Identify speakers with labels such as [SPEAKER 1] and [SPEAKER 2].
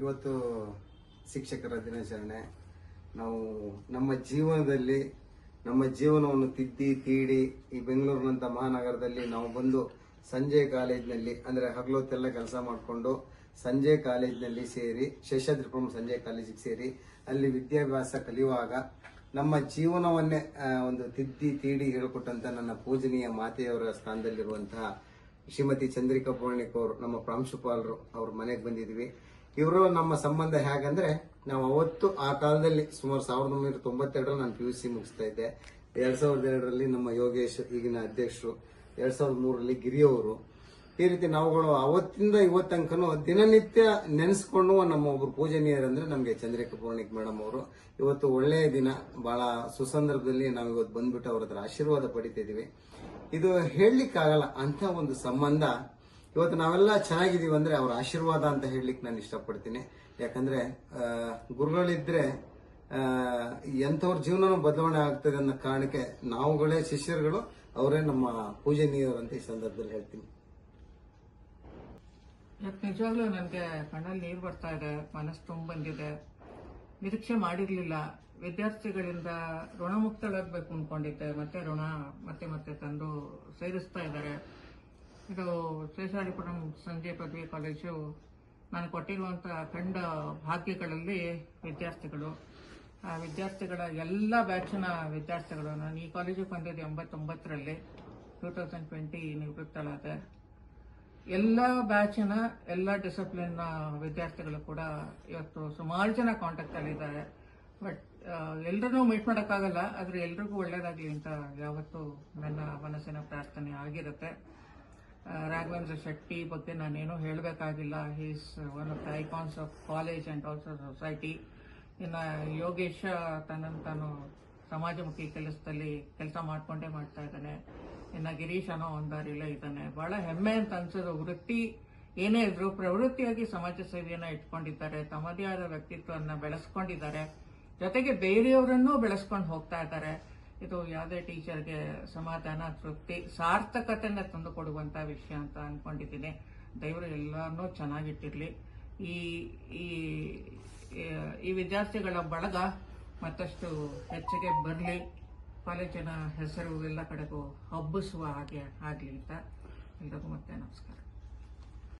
[SPEAKER 1] ಇವತ್ತು ಶಿಕ್ಷಕರ ದಿನಾಚರಣೆ. ನಾವು ನಮ್ಮ ಜೀವನದಲ್ಲಿ, ನಮ್ಮ ಜೀವನವನ್ನು ತಿದ್ದಿ, ತೀಡಿ ಈ ಬೆಂಗಳೂರಿನಂಥ ಮಹಾನಗರದಲ್ಲಿ ನಾವು ಬಂದು ಸಂಜೆ ಕಾಲೇಜಿನಲ್ಲಿ, ಅಂದರೆ ಹಗಲೊತ್ತೆಲ್ಲ ಕೆಲಸ ಮಾಡಿಕೊಂಡು ಸಂಜೆ ಕಾಲೇಜಿನಲ್ಲಿ ಸೇರಿ, ಶೇಷಾದ್ರಿಪುರಂ ಸಂಜೆ ಕಾಲೇಜಿಗೆ ಸೇರಿ ಅಲ್ಲಿ ವಿದ್ಯಾಭ್ಯಾಸ ಕಲಿಯುವಾಗ ನಮ್ಮ ಜೀವನವನ್ನೇ ಒಂದು ತಿದ್ದಿ, ತೀಡಿ ಹೇಳಿಕೊಟ್ಟಂಥ ನನ್ನ ಪೂಜನೀಯ ಮಾತೆಯವರ ಸ್ಥಾನದಲ್ಲಿರುವಂತಹ ಶ್ರೀಮತಿ ಚಂದ್ರಿಕಾ ಪೂರ್ಣಿಕ್ ಅವರು, ನಮ್ಮ ಪ್ರಾಂಶುಪಾಲರು ಅವ್ರ ಮನೆಗೆ ಬಂದಿದ್ವಿ. ಇವರು ನಮ್ಮ ಸಂಬಂಧ ಹೇಗಂದ್ರೆ, ನಾವು ಅವತ್ತು ಆ ಕಾಲದಲ್ಲಿ ಸುಮಾರು ಸಾವಿರದ ಒಂಬೈನೂರ ತೊಂಬತ್ತೆರಡರಲ್ಲಿ ನಾನು ಪಿ ಯು ಸಿ ಮುಗಿಸ್ತಾ ಇದ್ದೆ. ಎರಡ್ ಸಾವಿರದ ಎರಡರಲ್ಲಿ ನಮ್ಮ ಯೋಗೇಶ್ ಈಗಿನ ಅಧ್ಯಕ್ಷರು, ಎರಡ್ ಸಾವಿರದ ಮೂರರಲ್ಲಿ ಗಿರಿಯವರು. ಈ ರೀತಿ ನಾವುಗಳು ಅವತ್ತಿಂದ ಇವತ್ತಂಕನು ದಿನನಿತ್ಯ ನೆನೆಸ್ಕೊಂಡು ನಮ್ಮ ಒಬ್ರು ಪೂಜನೀಯರಂದ್ರೆ ನಮಗೆ ಚಂದ್ರಿಕಾ ಪೌರ್ಣಿಕ್ ಮೇಡಮ್ ಅವರು. ಇವತ್ತು ಒಳ್ಳೆಯ ದಿನ, ಬಹಳ ಸುಸಂದರ್ಭದಲ್ಲಿ ನಾವು ಇವತ್ತು ಬಂದ್ಬಿಟ್ಟು ಅವ್ರ ಹತ್ರ ಆಶೀರ್ವಾದ ಪಡಿತಿದ್ದೀವಿ ಇದು ಹೇಳಲಿಕ್ಕಾಗಲ್ಲ ಅಂತ ಒಂದು ಸಂಬಂಧ ಇವತ್ತು ನಾವೆಲ್ಲ ಚೆನ್ನಾಗಿದ್ದೀವಿ ಅಂದ್ರೆ ಅವ್ರ ಆಶೀರ್ವಾದ ಅಂತ ಹೇಳಲಿಕ್ಕೆ ನಾನು ಇಷ್ಟಪಡ್ತೀನಿ. ಯಾಕಂದ್ರೆ ಆ, ಎಂಥವ್ರ ಜೀವನನೂ ಬದಲಾವಣೆ ಆಗ್ತದೆ ಅನ್ನೋ ಕಾರಣಕ್ಕೆ ನಾವುಗಳೇ ಶಿಷ್ಯರುಗಳು ಅವರೇ ನಮ್ಮ ಪೂಜನೀಯರು ಅಂತ ಈ ಸಂದರ್ಭದಲ್ಲಿ ಹೇಳ್ತೀನಿ.
[SPEAKER 2] ನಿಜವಾಗ್ಲೂ ನನಗೆ ಕಣ್ಣಲ್ಲಿ ನೀರು ಬರ್ತಾ ಇದೆ ಮನಸ್ಸು ತುಂಬ ಬಂದಿದೆ ನಿರೀಕ್ಷೆ ಮಾಡಿರಲಿಲ್ಲ. ವಿದ್ಯಾರ್ಥಿಗಳಿಂದ ಋಣಮುಕ್ತಳಾಗಬೇಕು ಅಂದ್ಕೊಂಡಿದ್ದೆ ಮತ್ತೆ ಋಣ ಮತ್ತೆ ಮತ್ತೆ ತಂದು ಸೇರಿಸ್ತಾ ಇದ್ದಾರೆ. ಇದು ಶ್ರೀಸಾರಿಪುರಂ ಸಂಜೆ ಪದವಿ ಕಾಲೇಜು. ನಾನು ಕೊಟ್ಟಿರುವಂಥ ಖಂಡ ಭಾಗ್ಯಗಳಲ್ಲಿ ವಿದ್ಯಾರ್ಥಿಗಳು. ಆ ವಿದ್ಯಾರ್ಥಿಗಳ ಎಲ್ಲ ಬ್ಯಾಚಿನ ವಿದ್ಯಾರ್ಥಿಗಳು. ನಾನು ಈ ಕಾಲೇಜಿಗೆ ಬಂದಿದ್ದು ಎಂಬತ್ತೊಂಬತ್ತರಲ್ಲಿ. ಟೂ ತೌಸಂಡ್ ಟ್ವೆಂಟಿ ನಿವೃತ್ತಳಾದೆ. ಎಲ್ಲ ಬ್ಯಾಚಿನ ಎಲ್ಲ ಡಿಸಿಪ್ಲಿನ್ ವಿದ್ಯಾರ್ಥಿಗಳು ಕೂಡ ಇವತ್ತು ಸುಮಾರು ಜನ ಕಾಂಟ್ಯಾಕ್ಟ್ ಅಲ್ಲಿದ್ದಾರೆ ಬಟ್ ಎಲ್ಲರೂ ಮೀಟ್ ಮಾಡೋಕ್ಕಾಗಲ್ಲ. ಆದರೆ ಎಲ್ರಿಗೂ ಒಳ್ಳೇದಾಗಲಿ ಅಂತ ಯಾವತ್ತೂ ನನ್ನ ಮನಸ್ಸಿನ ಪ್ರಾರ್ಥನೆ ಆಗಿರುತ್ತೆ. ರಾಘವೇಂದ್ರ ಶೆಟ್ಟಿ ಬಗ್ಗೆ ನಾನೇನು ಹೇಳಬೇಕಾಗಿಲ್ಲ. He's one of the icons of college and also society ಇನ್ನು ಯೋಗೇಶ ತನ್ನನ್ನು ತಾನು ಸಮಾಜಮುಖಿ ಕೆಲಸದಲ್ಲಿ ಕೆಲಸ ಮಾಡಿಕೊಂಡೇ ಮಾಡ್ತಾ ಇದ್ದಾನೆ. ಇನ್ನು ಗಿರೀಶ್ ಅನ್ನೋ ಒಂದಾರಿಲ್ಲ ದಾರಿಲೇ ಇದ್ದಾನೆ. ಭಾಳ ಹೆಮ್ಮೆ ಅಂತ ಅನ್ಸೋದು. ವೃತ್ತಿ ಏನೇ ಇದ್ರು ಪ್ರವೃತ್ತಿಯಾಗಿ ಸಮಾಜ ಸೇವೆಯನ್ನು ಇಟ್ಕೊಂಡಿದ್ದಾರೆ. ತಮ್ಮದೇ ಆದ ವ್ಯಕ್ತಿತ್ವವನ್ನು ಬೆಳೆಸ್ಕೊಂಡಿದ್ದಾರೆ. ಜೊತೆಗೆ ಬೇರೆಯವರನ್ನೂ ಬೆಳೆಸ್ಕೊಂಡು ಹೋಗ್ತಾ ಇದ್ದಾರೆ. ಇದು ಯಾವುದೇ ಟೀಚರ್ಗೆ ಸಮಾಧಾನ ತೃಪ್ತಿ ಸಾರ್ಥಕತೆಯನ್ನು ತಂದು ಕೊಡುವಂತ ವಿಷಯ ಅಂತ ಅನ್ಕೊಂಡಿದ್ದೀನಿ. ದಯವರು ಎಲ್ಲನೂ ಚೆನ್ನಾಗಿಟ್ಟಿರಲಿ. ಈ ಈ ಈ ವಿದ್ಯಾರ್ಥಿಗಳ ಬಳಗ ಮತ್ತಷ್ಟು ಹೆಚ್ಚಿಗೆ ಬರಲಿ. ಕಾಲೇಜಿನ ಹೆಸರು ಎಲ್ಲ ಕಡೆಗೂ ಹಬ್ಬಿಸುವ ಹಾಗೆ ಆಗಲಿ ಅಂತ ಎಲ್ರಿಗೂ ಮತ್ತೆ ನಮಸ್ಕಾರ.